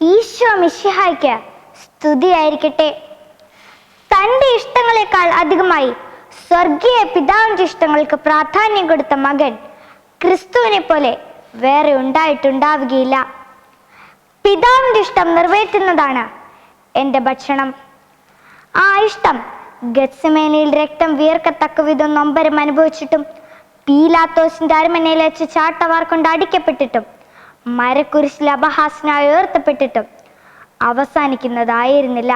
ഈശോ മിശിഹായ്ക്ക് സ്തുതിയായിരിക്കട്ടെ തന്റെ ഇഷ്ടങ്ങളെക്കാൾ അധികമായി സ്വർഗീയ പിതാവിന്റെ ഇഷ്ടങ്ങൾക്ക് പ്രാധാന്യം കൊടുത്ത മകൻ ക്രിസ്തുവിനെ പോലെ വേറെ ഉണ്ടായിട്ടുണ്ടാവുകയില്ല. പിതാവിന്റെ ഇഷ്ടം നിറവേറ്റുന്നതാണ് എന്റെ ഭക്ഷണം. ആ ഇഷ്ടം ഗത്സമേനയിൽ രക്തം വിയർക്കത്തക്ക വിധം നൊമ്പരം അനുഭവിച്ചിട്ടും പീലാത്തോസിന്റെ അരമനയിൽ വെച്ച് ചാട്ടവാർ കൊണ്ട് അടിക്കപ്പെട്ടിട്ടും മരക്കുരിശിൽ അപഹാസനായി ഉയർത്തപ്പെട്ടിട്ടും അവസാനിക്കുന്നതായിരുന്നില്ല.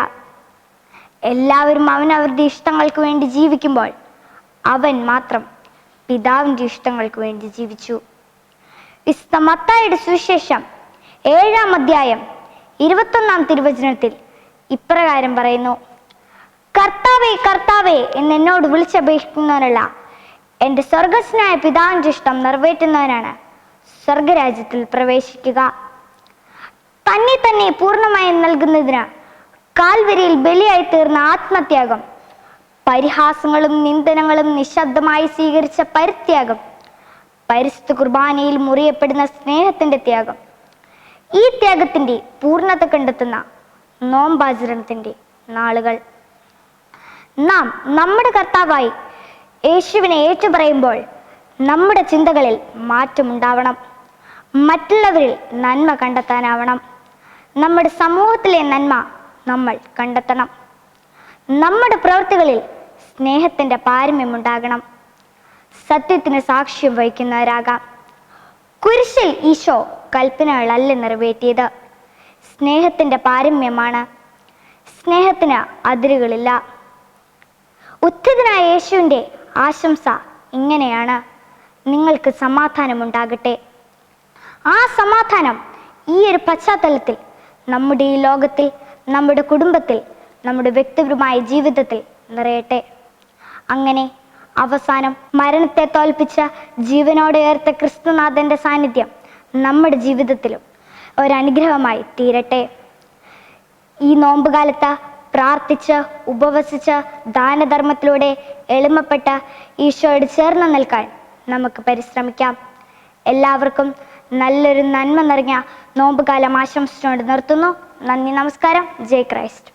എല്ലാവരും അവൻ അവരുടെ ഇഷ്ടങ്ങൾക്ക് വേണ്ടി ജീവിക്കുമ്പോൾ അവൻ മാത്രം പിതാവിന്റെ ഇഷ്ടങ്ങൾക്ക് വേണ്ടി ജീവിച്ചു. വിശുദ്ധ സുവിശേഷം ഏഴാം അധ്യായം ഇരുപത്തൊന്നാം തിരുവചനത്തിൽ ഇപ്രകാരം പറയുന്നു കർത്താവേ കർത്താവേ എന്ന് എന്നോട് വിളിച്ചപേക്ഷിക്കുന്നവനല്ല എന്റെ സ്വർഗസ്നായ പിതാവിന്റെ ഇഷ്ടം നിറവേറ്റുന്നവനാണ്. സ്വർഗരാജ്യത്തിൽ പ്രവേശിക്കുക. തന്നെ തന്നെ പൂർണമായും നൽകുന്നതിന് കാൽവരിയിൽ ബലിയായി തീർന്ന ആത്മത്യാഗം പരിഹാസങ്ങളും നിന്ദനങ്ങളും നിശബ്ദമായി സ്വീകരിച്ച പരിത്യാഗം പരിശുദ്ധ കുർബാനയിൽ മുറിയപ്പെടുന്ന സ്നേഹത്തിന്റെ ത്യാഗം ഈ ത്യാഗത്തിന്റെ പൂർണത കണ്ടെത്തുന്ന നോമ്പാചരണത്തിന്റെ നാളുകൾ. നാം നമ്മുടെ കർത്താവായി യേശുവിനെ ഏറ്റുപറയുമ്പോൾ നമ്മുടെ ചിന്തകളിൽ മാറ്റമുണ്ടാവണം. മറ്റുള്ളവരിൽ നന്മ കണ്ടെത്താനാവണം. നമ്മുടെ സമൂഹത്തിലെ നന്മ നമ്മൾ കണ്ടെത്തണം. നമ്മുടെ പ്രവൃത്തികളിൽ സ്നേഹത്തിന്റെ പാരമ്യമുണ്ടാകണം. സത്യത്തിന് സാക്ഷ്യം വഹിക്കുന്നവരാകാം. കുരിശിൽ ഈശോ കൽപ്പനകളല്ല നിറവേറ്റിയത്? സ്നേഹത്തിന്റെ പാരമ്യമാണ്. സ്നേഹത്തിന് അതിരുകളില്ല. ഉത്ഥിതനായ യേശുവിന്റെ ആശംസ ഇങ്ങനെയാണ്. നിങ്ങൾക്ക് സമാധാനമുണ്ടാകട്ടെ. ആ സമാധാനം ഈ ഒരു പശ്ചാത്തലത്തിൽ നമ്മുടെ ഈ ലോകത്തിൽ നമ്മുടെ കുടുംബത്തിൽ നമ്മുടെ വ്യക്തിപരമായ ജീവിതത്തിൽ നിറയട്ടെ. അങ്ങനെ അവസാനം മരണത്തെ തോൽപ്പിച്ച ജീവനോടെ ഉയർത്ത ക്രിസ്തുനാഥന്റെ സാന്നിധ്യം നമ്മുടെ ജീവിതത്തിലും ഒരനുഗ്രഹമായി തീരട്ടെ. ഈ നോമ്പുകാലത്ത് പ്രാർത്ഥിച്ച് ഉപവസിച്ച് ദാനധർമ്മത്തിലൂടെ എളിമപ്പെട്ട ഈശോയോട് ചേർന്ന് നിൽക്കാൻ നമുക്ക് പരിശ്രമിക്കാം. എല്ലാവർക്കും നല്ലൊരു നന്മ നിറഞ്ഞ നോമ്പുകാലം ആശംസിച്ചുകൊണ്ട് നിർത്തുന്നു. നന്ദി നമസ്കാരം. ജയ് ക്രൈസ്റ്റ്.